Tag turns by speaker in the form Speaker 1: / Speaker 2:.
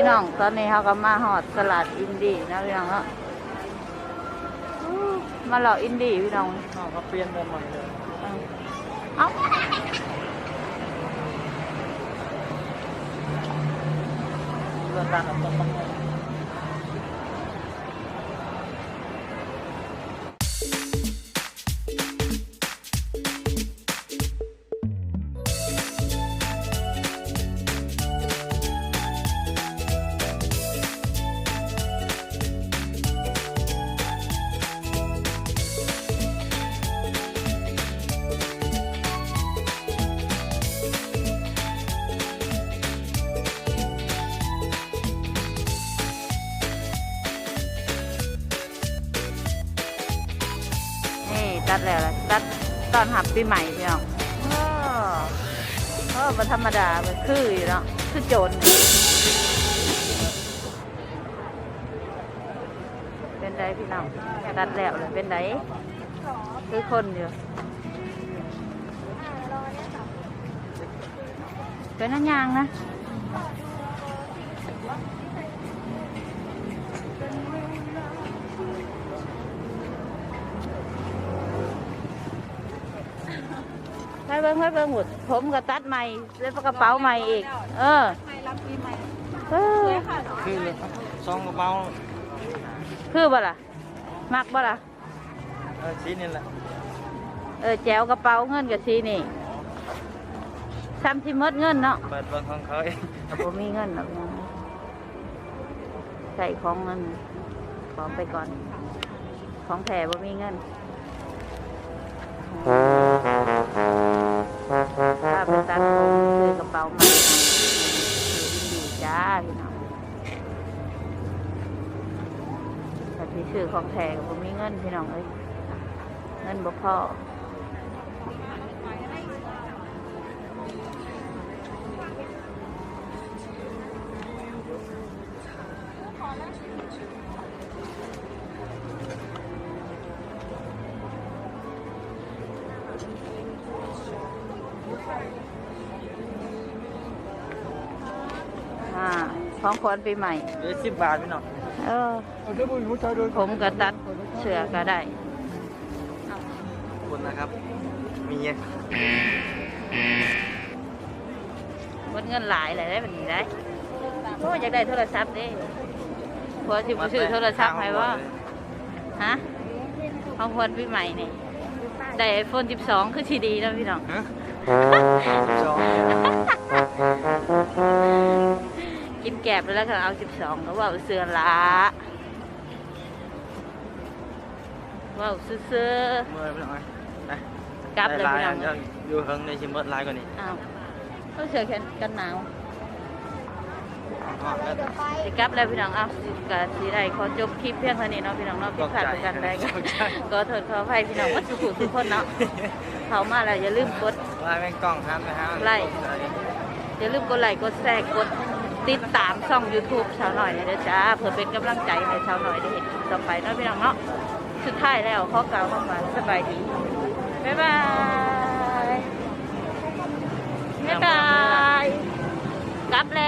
Speaker 1: พี่น้อง ตอนนี้เขาก็มาหอดตลาดอินดี้นะพี่น้องเนาะอู้มาหล่ออินดี้พี่น้อง
Speaker 2: อ้าวเขาเปลี่ยนมุมใหม่เลย
Speaker 1: เอ้า
Speaker 2: เรื่องการทำต้นไม้
Speaker 1: นี่ ตัดแล้วล่ะตัดตอนหับปีใหม่พี่น้องเออเออมันธรรมดามันคืออยู่เนาะคือโจรนี่เป็นไดพี่น้องตัดแล้วเลยเป็นไดคือคนอยู่เป็นนั่นยางนะ ให้เบิ้งให้เบิ้งหมด ผมก็ตัดใหม่แล้วกระเป๋าใหม่อีก เออ
Speaker 3: ใหม่รับปีใหม่
Speaker 1: เออ
Speaker 3: สวยค่ะ
Speaker 2: คือเลยครับซองกระเป๋า
Speaker 1: คือบ่ล่ะ มักบ่ล่ะ
Speaker 2: เออสีนี่แหละ
Speaker 1: เออแจวกระเป๋าเงินกับสีนี่ซ้ำที่หมดเงินเนาะ
Speaker 2: เปิดเบิ่งของเขาเอง
Speaker 1: แต่ผมมีเงินหรอกนะใส่ของเงิน ของไปก่อน ของแถบ่มีเงิน แต่ที่ซื้อของแท้ก็บ่มีเงินพี่น้องเอ้ยเงินบ่พออ่าของขวัญปีใหม่
Speaker 2: เดี๋ยวสิบบาทพี่น้อง
Speaker 1: เออ
Speaker 2: เอาเดี๋ยวผมใช้ด้วย
Speaker 1: ผมก็ตัดเสือก็ได้
Speaker 2: ขอบคุณนะครับมีเยอะ
Speaker 1: หมดเงินหลายเลยได้แบบนี้ได้โอ้อยากได้โทรศัพท์เด้ผัวสิบ่ซื้อโทรศัพท์ให้ว่าฮะของควรปีใหม่นี่ได้ไอโฟน12 คือทีดีนะพี่น้อง แกบไปแล้วก็เอา12แล้วว่าเอาเสือละว่าซื้อ
Speaker 2: เมื่อยพี่น้องไป
Speaker 1: ๆกลับเลย
Speaker 2: ได้
Speaker 1: พี่น้อง
Speaker 2: ลายอยู่เฮิงในชิมเบิร์ดลายกว่านี้
Speaker 1: อ้าวเอาเสือแขนกันหนาว
Speaker 2: อ๋อแล้ว
Speaker 1: สิกลับแล้วพี่น้องอ้าวสิกะสีได้ขอจบคลิปเพียงเท่านี้เนาะพี่น้องเนาะผิดพลาดประการใดก็
Speaker 2: ตกใจ
Speaker 1: ก็โทษขออภัยพี่น้องวัดสุขุทุกคนเนาะเขามาแล้วอย่าลืมกด
Speaker 2: ลายแมงกล้องครับนะฮะ
Speaker 1: ไล่อย่าลืมกดไลค์กดแชร์กด ติดตามช่อง YouTube ชาวหน่อยนะจ้าเพื่อเป็นกำลังใจให้ชาวหน่อยได้เห็นคลิปต่อไปเนาะพี่น้องเนาะสุดท้ายแล้วขอกล่าวคำว่าสบายดี บ๊ายบาย บ๊ายบาย กลับแล้ว